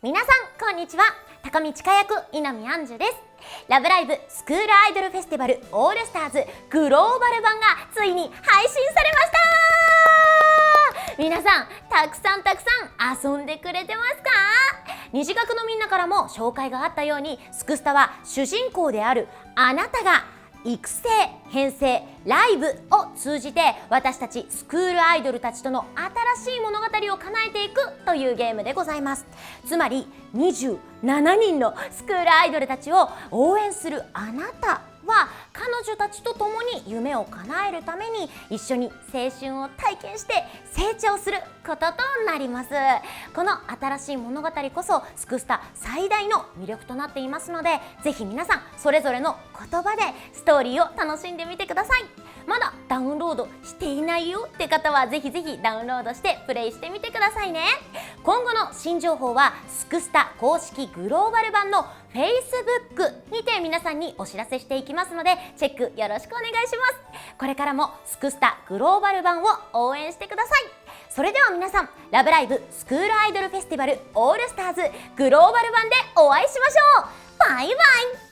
皆さんこんにちは。高見千佳役稲見杏樹です。ラブライブスクールアイドルフェスティバルオールスターズグローバル版がついに配信されました。皆さんたくさんたくさん遊んでくれてますか？虹学のみんなからも紹介があったようにスクスタは主人公であるあなたが育成編成ライブを通じて私たちスクールアイドルたちとの新しい物語を叶えていくというゲームでございます。つまり27人のスクールアイドルたちを応援するあなたは彼女たちと共に夢を叶えるために一緒に青春を体験して成長することとなります。この新しい物語こそスクスタ最大の魅力となっていますのでぜひ皆さんそれぞれの言葉でストーリーを楽しんでみてください。まだダウンロードしていないよって方はぜひぜひダウンロードしてプレイしてみてくださいね。今後の新情報はスクスタ公式グローバル版の Facebook にて皆さんにお知らせしていきますのでチェックよろしくお願いします。これからもスクスタグローバル版を応援してください。それでは皆さんラブライブスクールアイドルフェスティバルオールスターズグローバル版でお会いしましょう。バイバイ。